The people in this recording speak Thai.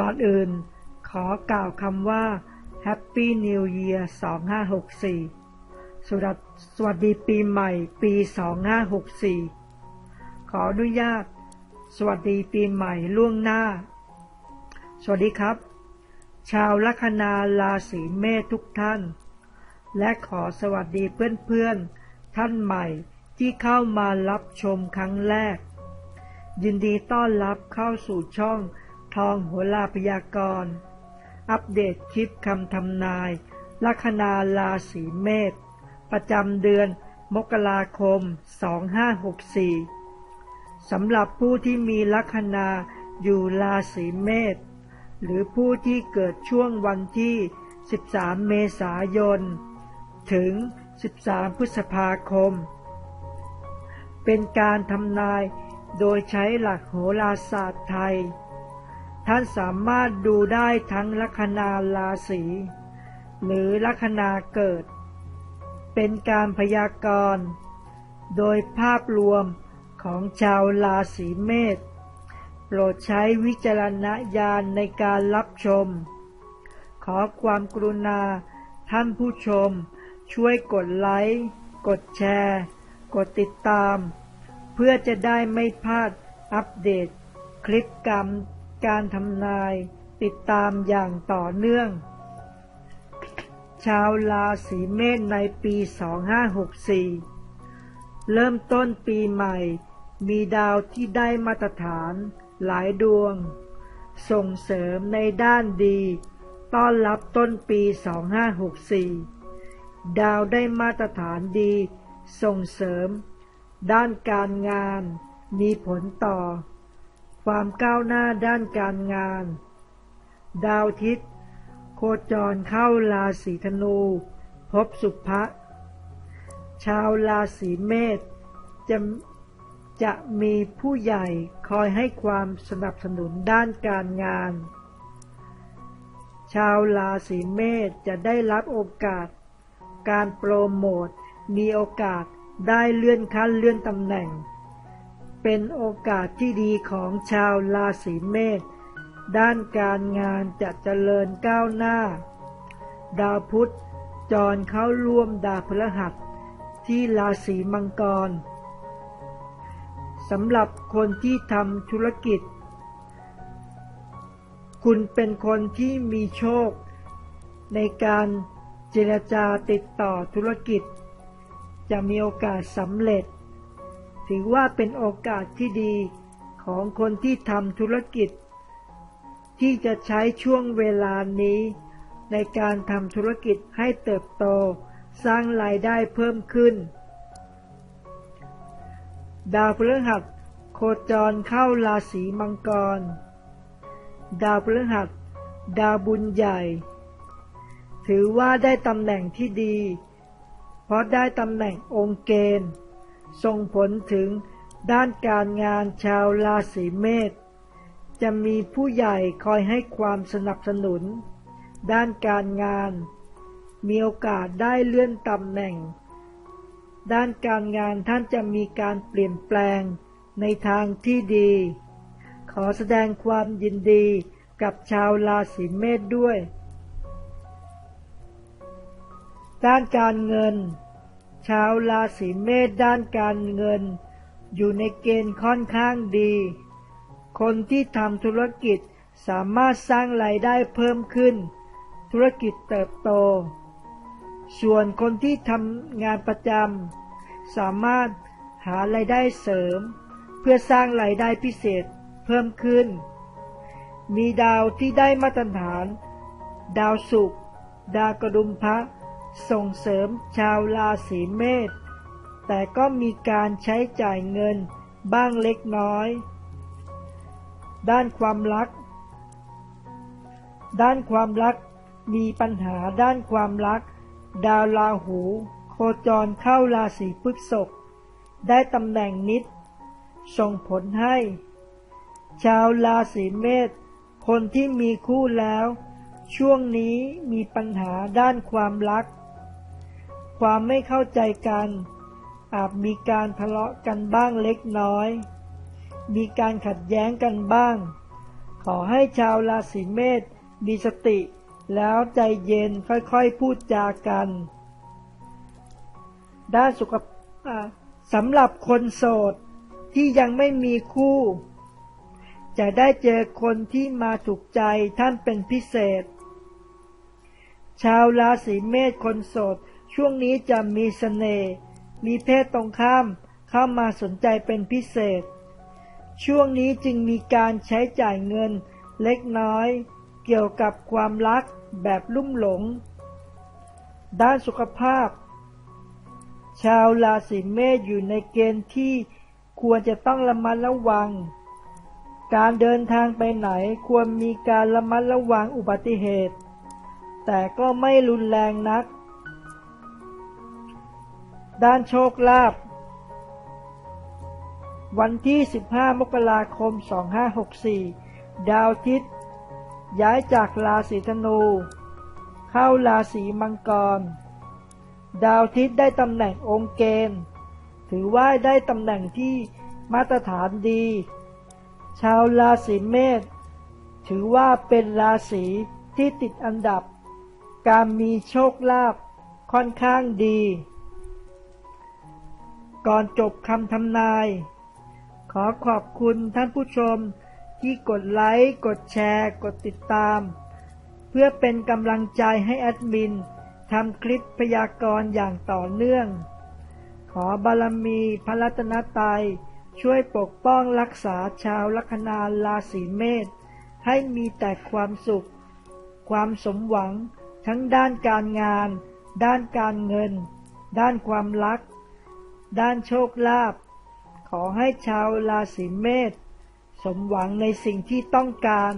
ก่อนอื่น ขอกล่าวคำว่า Happy New Year 2564สุดสวัสดีปีใหม่ปี 2564 ขออนุญาต สวัสดีปีใหม่ล่วงหน้า สวัสดีครับ ชาวลัคนาราศีเมษทุกท่าน และขอสวัสดีเพื่อนๆ ท่านใหม่ที่เข้ามารับชมครั้งแรก ยินดีต้อนรับเข้าสู่ช่อง ทองหัวลาพยากรณ์อัปเดตคลิปคำทำนาย ลัคนาราศีเมษประจำเดือนมกราคม 2564 สำหรับผู้ที่มีลัคนาอยู่ราศีเมษหรือผู้ที่เกิดช่วงวันที่ 13 เมษายน ถึง 13 พฤษภาคม เป็นการทำนายโดยใช้หลักโหราศาสตร์ไทย ท่านสามารถดูได้ทั้งลัคนาราศีหรือลัคนาเกิด เป็นการพยากรณ์ โดยภาพรวมของชาวราศีเมษโปรดใช้วิจารณญาณในการรับชม ขอความกรุณาท่านผู้ชม ช่วยกดไลค์ กดแชร์ กดติดตาม เพื่อจะได้ไม่พลาดอัปเดต คลิปกรรม การทำนายติดตามอย่างต่อเนื่อง ชาวราศีเมษในปี 2564 เริ่มต้นปีใหม่ มีดาวที่ได้มาตรฐานหลายดวง ส่งเสริมในด้านดี ต้อนรับต้นปี 2564 ดาวได้มาตรฐานดี ส่งเสริม ด้านการงาน มีผลต่อ ความก้าวหน้าด้านการงาน ดาวทิศโคจรเข้าราศีธนู พบสุภะชาวราศีเมษจะจะมีผู้ใหญ่คอยให้ความสนับสนุนด้านการงาน ชาวราศีเมษจะได้รับโอกาส การโปรโมท มีโอกาสได้เลื่อนขั้นเลื่อนตำแหน่ง เป็นโอกาสที่ดีของชาวราศีเมษด้านการงานจะเจริญก้าวหน้า ดาวพุธจรเข้าร่วมดาวพฤหัสที่ราศีมังกรสำหรับคนที่ทำธุรกิจ คุณเป็นคนที่มีโชค ในการเจรจาติดต่อธุรกิจ จะมีโอกาสสำเร็จ ถือว่าเป็นโอกาสที่ดีของคนที่ทำธุรกิจ ที่จะใช้ช่วงเวลานี้ ในการทำธุรกิจให้เติบโต สร้างรายได้เพิ่มขึ้น ดาวพฤหัสโคจรเข้าราศีมังกร ดาวพฤหัส ดาวบุญใหญ่ ถือว่าได้ตำแหน่งที่ดี เพราะได้ตำแหน่งองค์เกณฑ์ ส่งผลถึงด้านการงานชาวราศีเมษจะมีผู้ใหญ่คอยให้ความสนับสนุน ด้านการงาน มีโอกาสได้เลื่อนตำแหน่ง ด้านการงานท่านจะมีการเปลี่ยนแปลงในทางที่ดี ขอแสดงความยินดีกับชาวราศีเมษด้วย ด้านการเงิน ชาวราศีเมษด้านการเงิน อยู่ในเกณฑ์ค่อนข้างดี คนที่ทำธุรกิจสามารถสร้างรายได้เพิ่มขึ้น ธุรกิจเติบโต ส่วนคนที่ทำงานประจำสามารถหารายได้เสริม เพื่อสร้างรายได้พิเศษเพิ่มขึ้น มีดาวที่ได้มาตรฐาน ดาวศุกร์ดาวกระดุมพระ ส่งเสริมชาวราศีเมษ แต่ก็มีการใช้จ่ายเงินบ้างเล็กน้อย ด้านความรัก ด้านความรักมีปัญหาด้านความรัก ดาวราหู โคจรเข้าราศีพฤษภได้ตำแหน่งนิด ส่งผลให้ ชาวราศีเมษคนที่มีคู่แล้ว ช่วงนี้มีปัญหาด้านความรัก ความไม่เข้าใจกัน อาจมีการทะเลาะกันบ้างเล็กน้อย มีการขัดแย้งกันบ้าง ขอให้ชาวราศีเมษมีสติ แล้วใจเย็นค่อยๆพูดจากัน ด้านสุขสำหรับคนโสดที่ยังไม่มีคู่ จะได้เจอคนที่มาถูกใจท่านเป็นพิเศษ ชาวราศีเมษคนโสด ช่วงนี้จะมีสเสน่ห์มีเพศตรงข้ามเข้ามาสนใจเป็นพิเศษ ช่วงนี้จึงมีการใช้จ่ายเงินเล็กน้อย เกี่ยวกับความรักแบบลุ่มหลง ด้านสุขภาพ ชาวราศีเมษอยู่ในเกณฑ์ที่ควรจะต้องระมัดระวัง การเดินทางไปไหนควรมีการระมัดระวังอุบัติเหตุ แต่ก็ไม่รุนแรงนัก ด้านโชคลาภวันที่ 15 มกราคม 2564 ดาวทิศย้ายจากราศีธนู เข้าราศีมังกร ดาวทิศได้ตำแหน่งองค์เกณฑ์ ถือว่าได้ตำแหน่งที่มาตรฐานดี ชาวราศีเมษถือว่าเป็นราศีที่ติดอันดับ การมีโชคลาภค่อนข้างดี ก่อนจบคำทำนาย ขอขอบคุณท่านผู้ชมที่กดไลค์ กดแชร์ กดติดตาม เพื่อเป็นกำลังใจให้แอดมินทำคลิปพยากรณ์อย่างต่อเนื่อง ขอบารมีพระรัตนตรัยช่วยปกป้องรักษาชาวลัคนาราศีเมษให้มีแต่ความสุข ความสมหวังทั้งด้านการงาน ด้านการเงิน ด้านความรัก ด้านโชคลาภขอให้ชาวราศีเมษสมหวังในสิ่งที่ต้องการ